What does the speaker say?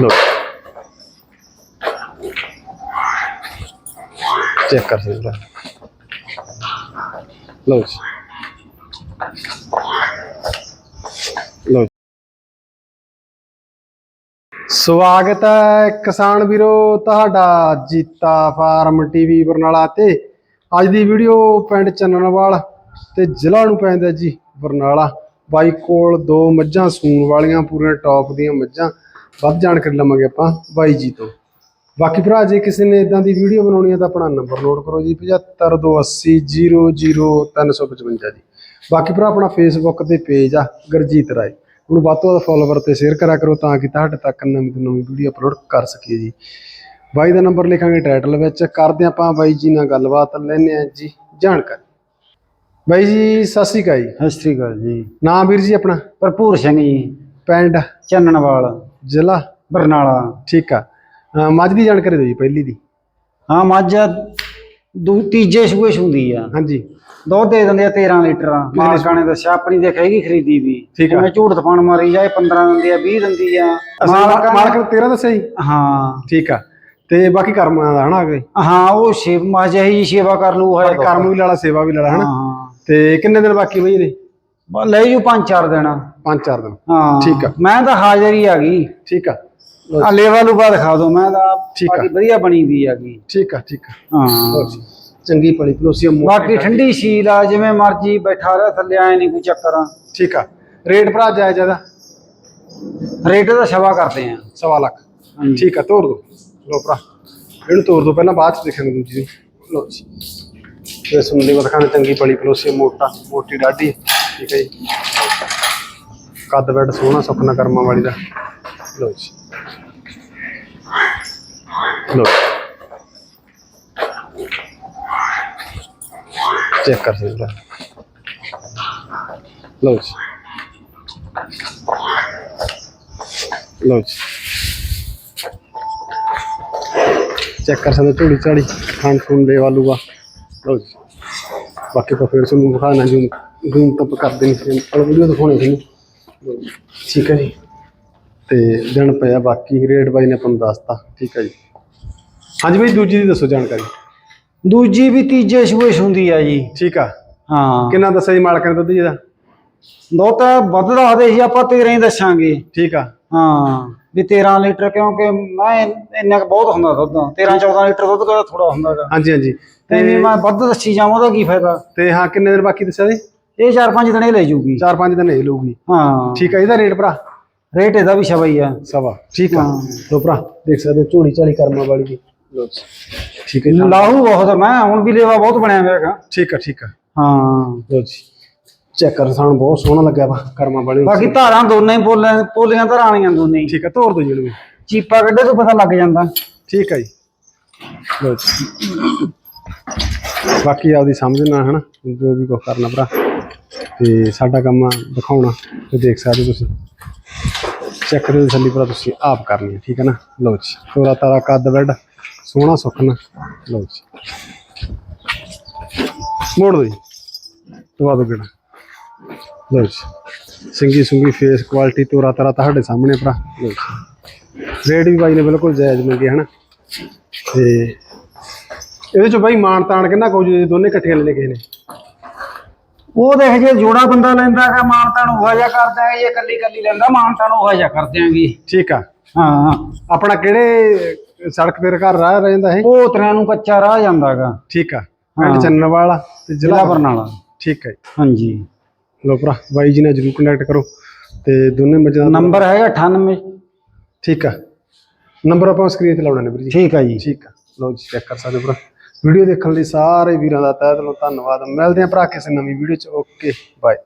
ਲੋ check ਕਰ ਸਕਦੇ ਲੋ ਜੀ। ਲੋ ਸਵਾਗਤ ਹੈ ਕਿਸਾਨ ਵੀਰੋ, ਤੁਹਾਡਾ ਜੀਤਾ ਫਾਰਮ ਟੀਵੀ ਬਰਨਾਲਾ ਤੇ। ਅੱਜ ਦੀ ਵੀਡੀਓ ਪਿੰਡ ਚੰਨਣਵਾਲ ਤੇ ਜ਼ਿਲ੍ਹਾ ਨੂੰ ਪੈਂਦਾ ਜੀ ਬਰਨਾਲਾ। ਬਾਈ ਕੋਲ ਦੋ ਮੱਝਾਂ, ਸੂਣ ਵਾਲੀਆਂ ਪੂਰੇ ਟੌਪ ਦੀਆਂ ਮੱਝਾਂ। ਵੱਧ ਜਾਣਕਾਰੀ ਲਵਾਂਗੇ ਆਪਾਂ ਬਾਈ ਜੀ ਤੋਂ। ਬਾਕੀ ਭਰਾ ਜੇ ਕਿਸੇ ਨੇ ਇਦਾਂ ਦੀ ਵੀਡੀਓ ਬਣਾਉਣੀ ਹੈ ਤਾਂ ਆਪਣਾ ਨੰਬਰ ਨੋਟ ਕਰੋ ਜੀ 7528000355 ਜੀ। ਬਾਕੀ ਭਰਾ ਆਪਣਾ ਫੇਸਬੁੱਕ ਤੇ ਪੇਜ ਆ ਗੁਰਜੀਤ ਰਾਏ। ਉਹਨੂੰ ਵੱਧ ਤੋਂ ਵੱਧ ਫੋਲੋਵਰ ਤੇ ਸ਼ੇਅਰ ਕਰਿਆ ਕਰੋ ਤਾਂ ਕਿ ਤੁਹਾਡੇ ਤੱਕ ਨਵੀਂ ਤੋਂ ਨਵੀਂ ਵੀਡੀਓ ਅਪਲੋਡ ਕਰ ਸਕੀਏ ਜੀ। ਬਾਈ ਦਾ ਨੰਬਰ ਲਿਖਾਂਗੇ ਟਾਈਟਲ ਵਿੱਚ। ਕਰਦੇ ਆਪਾਂ ਬਾਈ ਜੀ ਨਾਲ ਗੱਲਬਾਤ ਲੈਣੇ ਆ ਜੀ ਜਾਣਕਾਰੀ। ਬਾਈ ਜੀ ਸਤਿ ਸ਼੍ਰੀ ਅਕਾਲ ਜੀ। ਸਤਿ ਸ੍ਰੀ ਅਕਾਲ ਜੀ। ਨਾਮ ਵੀਰ ਜੀ ਆਪਣਾ? ਭਰਪੂਰ ਸਿੰਘ ਜੀ। ਪਿੰਡ? ਚੰਨਣਵਾਲ। ਜ਼ਿਲ੍ਹਾ ਬਰਨਾਲਾ। ਠੀਕ ਆ। ਅਹ ਮੱਝ ਦੀ ਜਾਣਕਾਰੀ ਦਿਓ ਜੀ ਪਹਿਲੀ ਦੀ। ਹਾਂ ਮੱਝ ਦੂ ਤੀਜੇ ਸੂਏ ਹੁੰਦੀ ਆ। ਹਾਂਜੀ। ਦੁੱਧ ਦੇ ਦਿੰਦੇ ਆ 13 ਲੀਟਰ। ਮਾਲਕਾਂ ਨੇ ਦੱਸਿਆ ਆਪਣੀ ਦੇਖ ਹੈਗੀ ਖਰੀਦੀ ਵੀ ਠੀਕ ਆ। ਮੈਂ ਝੂਠ ਤਪਾਣ ਮਾਰੀ ਜਾਏ 15 ਦਿੰਦੀ ਆ 20 ਦਿੰਦੀ ਆ। ਮਾਲਕ ਮਾਲਕ ਨੇ 13 ਦੱਸਿਆ ਜੀ? ਹਾਂ। ਠੀਕ ਆ। ਤੇ ਬਾਕੀ ਕਰਮਾਂ ਦਾ ਹਨਾ ਅਗਲੇ ਹਾਂ ਉਹ ਸੇਵ ਮੱਝ ਹੈ ਜੀ ਸੇਵਾ ਕਰ ਲੂ ਹੈ ਕਰਮ ਵੀ ਲਾਲਾ ਸੇਵਾ ਵੀ ਲਾਲਾ ਹਨਾ? ਹਾਂ। ਤੇ ਕਿੰਨੇ ਦਿਨ ਬਾਕੀ ਬਈ ਇਹਦੇ? ਬਸ ਲੈ ਜੂ ਪੰਜ ਚਾਰ ਦਿਨ। ਪੰਜ ਚਾਰ ਦਿਨ। ਹਾਂ। ਠੀਕ ਆ। ਮੈਂ ਤਾਂ ਹਾਜ਼ਰ ਹੀ ਆ ਗਈ ਠੀਕ ਆ। ਆ ਲੇਵਾ ਲੂਗਾ ਦਿਖਾ ਦੋ ਮੈਂ ਤਾਂ ਠੀਕ ਆ। ਬਾਕੀ ਵਧੀਆ ਬਣੀ ਵੀ ਆ ਗਈ ਠੀਕ ਆ ਠੀਕ ਆ। ਹਾਂ। ਚੰਗੀ ਪਲੀ ਪਲੋਸੀ ਮੋਟੀ ਬਾਕੀ ਠੰਡੀ ਸ਼ੀਲ ਆ ਜਿਵੇਂ ਮਰਜ਼ੀ ਬੈਠਾ ਰਿਹਾ ਥੱਲੇ ਆਏ ਨਹੀਂ ਕੋਈ ਚੱਕਰ। ਆ ਠੀਕ ਆ। ਰੇਟ ਭਰਾ ਜਾਇਜ਼ ਜ਼ਿਆਦਾ ਰੇਟ ਦਾ ਸਵਾ ਕਰਦੇ ਆ। ਸਵਾ ਲੱਖ। ਠੀਕ ਆ ਤੋਰ ਦੋ। ਲਓ ਭਰਾ। ਇਹਨੂੰ ਤੋਰ ਦੋ ਪਹਿਲਾਂ ਬਾਅਦ ਚ ਦੇਖਾਂਗੇ ਦੂਜੀ ਨੂੰ। ਲਓ ਜੀ। ਇਹ ਸੁਣਦੇ ਕੋ ਦਿਖਾਣਾ ਚੰਗੀ ਪਲੀ ਪਲੋਸੀ ਮੋਟਾ ਮੋਟੀ ਡਾਢੀ। ਠੀਕ ਹੈ ਜੀ। ਕੱਦ ਬੈਡ ਸੋਹਣਾ ਸੁਪਨਾ ਕਰਮਾਂ ਵਾਲੀ ਦਾ। ਲਓ ਜੀ। ਲਓ ਚੈੱਕ ਕਰ ਸਕਦੇ ਹੋ। ਲਓ ਜੀ। ਲਓ ਜੀ। ਚੈੱਕ ਕਰ ਸਕਦੇ ਝੋਲੀ ਝਾੜੀ ਖਾਣ ਖੂਨ ਦੇ ਵਾਲੂਗਾ ਲਓ ਜੀ। ਬਾਕੀ ਤਾਂ ਫਿਰ ਤੁਹਾਨੂੰ ਦਿਖਾਣਾ ਜੂਮ ਜੂਮ ਤੱਕ ਕਰ ਦੇਣੀ ਸੀ ਪਰ ਵੀਡੀਓ ਦਿਖਾਉਣੀ ਸੀ। ਠੀਕ ਹੈ ਜੀ। ਤੇ ਦਿਨ ਪਿਆ ਬਾਕੀ ਰੇਟ ਬਾਈ ਨੇ ਆਪਾਂ ਨੂੰ ਦੱਸਤਾ। ਠੀਕ ਹੈ ਜੀ। ਹਾਂਜੀ ਬਾਈ ਦੂਜੀ ਦੀ ਦੱਸੋ ਜਾਣਕਾਰੀ। ਦੂਜੀ ਵੀ ਤੀਜੇ ਸੂਏ ਹੁੰਦੀ ਆ ਜੀ। ਠੀਕ ਆ। ਹਾਂ। ਕਿੰਨਾ ਦੱਸਿਆ ਜੀ ਮਾਲਕਾਂ ਨੇ ਦੁੱਧ ਜੀ ਦਾ ਦੋ ਤਾਂ ਵੱਧ ਦੱਸਦੇ ਸੀ ਆਪਾਂ 13 ਹੀ ਦੱਸਾਂਗੇ। ਠੀਕ ਆ। ਹਾਂ। ਵੀ 13 ਲੀਟਰ ਕਿਉਂਕਿ ਮੈਂ ਇੰਨਾ ਕੁ ਬਹੁਤ ਹੁੰਦਾ ਦੁੱਧ। 13 14 ਲੀਟਰ ਦੁੱਧ ਕਿਹੜਾ ਥੋੜਾ ਹੁੰਦਾਗਾ ਹਾਂਜੀ ਹਾਂਜੀ। ਤੇ ਵੀ ਮੈਂ ਵੱਧ ਦੱਸੀ ਜਾਵਾਂ ਉਹਦਾ ਕੀ ਫਾਇਦਾ। ਤੇ ਹਾਂ ਕਿੰਨੇ ਦਿਨ ਬਾਕੀ ਦੱਸਿਆ ਜੀ ਇਹ 4-5 ਦਿਨ ਹੀ ਲੈ ਜੂਗੀ। ਚਾਰ ਪੰਜ ਦਿਨ ਇਹ ਲਊਗੀ। ਹਾਂ। ਠੀਕ ਆ ਇਹਦਾ ਰੇਟ ਭਰਾ? ਰੇਟ ਇਹਦਾ ਵੀ ਸਵਾ ਹੀ ਆ। ਸਵਾ। ਠੀਕ ਆ। ਹਾਂ। ਲੋ ਭਰਾ ਦੇਖ ਸਕਦੇ ਹੋ ਝੋਲੀ ਝਾਲੀ ਕਰਮਾਂ ਵਾਲੀ ਦੀ। ਠੀਕ ਹੈ ਲਾਹੂ ਬਹੁਤ ਮੈਂ ਹੁਣ ਵੀ ਲੇਵਾ ਬਹੁਤ ਬਣਿਆ ਹੋਇਆ ਹੈਗਾ। ਠੀਕ ਆ ਠੀਕ ਆ। ਹਾਂ। ਲੋ ਜੀ। ਚੈੱਕ ਕਰ ਸਾਨੂੰ ਬਹੁਤ ਸੋਹਣਾ ਲੱਗਿਆ ਵਾ ਕਰਮਾਂ ਵਾਲੀ। ਬਾਕੀ ਧਾਰਾਂ ਦੋਨੇ ਹੀ ਪੋਲੀਆਂ ਪੋਲੀਆਂ ਧਾਰਾਂ ਵਾਲੀਆਂ ਦੋਨੇ ਹੀ। ਠੀਕ ਆ ਤੋਰ ਦੋ ਜੀ ਇਹਨੂੰ। ਚੀਪਾ ਕੱਢੇ ਤੋਂ ਪਤਾ ਲੱਗ ਜਾਂਦਾ। ਠੀਕ ਆ ਜੀ। ਬਾਕੀ ਆਪਦੀ ਸਮਝ ਨਾਲ ਹਨਾ ਜੋ ਵੀ ਕੁਝ ਕਰਨਾ ਭਰਾ। ਤੇ ਸਾਡਾ ਕੰਮ ਆ ਦਿਖਾਉਣਾ ਤੇ ਦੇਖ ਸਕਦੇ ਹੋ ਤੁਸੀਂ। ਚੈੱਕ ਕਰੋ ਤਸੱਲੀ ਭਰਾ ਤੁਸੀਂ ਆਪ ਕਰਨੀ ਹੈ ਠੀਕ ਹੈ ਨਾ? ਲਓ ਜੀ। ਤੋਰਾ ਤਾਰਾ ਕੱਦ ਬੈੱਡ ਸੋਹਣਾ ਸੁੱਖਣਾ ਲਓ ਜੀ। ਮੋੜ ਦੋ ਜੀ। ਦਵਾ ਦੋ ਕਿਹੜਾ ਲਓ ਜੀ। ਸਿੰਗੀ ਸੁੰਗੀ ਫੇਸ ਕੁਆਲਿਟੀ ਤੋਰਾ ਤਾਰਾ ਤੁਹਾਡੇ ਸਾਹਮਣੇ ਭਰਾ। ਲਓ ਜੀ। ਰੇਟ ਵੀ ਬਾਈ ਨੇ ਬਿਲਕੁਲ ਜਾਇਜ਼ ਮੰਗੇ ਹਨਾ? ਤੇ ਇਹਦੇ ਚ ਬਾਈ ਮਾਨ ਤਾਣ ਕਿੰਨਾ ਕਹੂ ਜੀ ਦੋਨੇ ਇਕੱਠੀਆਂ ਲੈਣੇ ਕਿਸੇ ਨੇ? ਉਹ ਦੇਖ ਜੇ ਜੋੜਾ ਬੰਦਾ ਲੈਂਦਾ ਹੈਗਾ ਮਾਨਤਾ ਨੂੰ ਉਹ ਜਿਹਾ ਕਰ ਦਿਆਂਗੇ ਜੇ ਕੱਲੀ ਕੱਲੀ ਲੈਂਦਾ ਮਾਨਤਾ ਨੂੰ ਉਹ ਜਿਹਾ ਕਰ ਦਿਆਂਗੇ। ਠੀਕ ਆ। ਹਾਂ। ਆਪਣਾ ਕਿਹੜੇ ਸੜਕ ਤੇ ਘਰ ਰਾਹ ਰਹਿੰਦਾ ਹੈ ਉਹ ਉਤਰਿਆਂ ਨੂੰ ਕੱਚਾ ਰਾਹ ਜਾਂਦਾ ਹੈਗਾ ਠੀਕ ਆ। ਪਿੰਡ ਹਾਂ। ਚੰਨਣ ਵਾਲਾ ਤੇ ਜ਼ਿਲ੍ਹਾ ਬਰਨਾਲਾ। ਠੀਕ ਹੈ ਜੀ। ਹਾਂਜੀ। ਲਓ ਭਰਾ ਬਾਈ ਜੀ ਨਾਲ ਜਰੂਰ ਕੰਟੈਕਟ ਕਰੋ ਤੇ ਦੋਨੇ ਮੱਝਾਂ ਦਾ ਨੰਬਰ ਹੈਗਾ 98 ਠੀਕ ਆ। ਨੰਬਰ ਆਪਾਂ ਸਕਰੀਨ ਤੇ ਲਾਉਣਾ ਨੇ ਵੀਰ ਜੀ। ਠੀਕ ਆ ਜੀ। ਠੀਕ ਆ। ਲਓ ਜੀ ਚੈੱਕ ਕਰ ਸਕਦੇ ਹੋ ਭਰਾ। ਵੀਡੀਓ ਦੇਖਣ ਲਈ ਸਾਰੇ ਵੀਰਾਂ ਦਾ ਤਹਿ ਦਿਲੋਂ ਧੰਨਵਾਦ। ਮਿਲਦੇ ਆ ਭਰਾ ਕਿਸੇ ਨਵੀਂ ਵੀਡੀਓ ਚ। Okay bye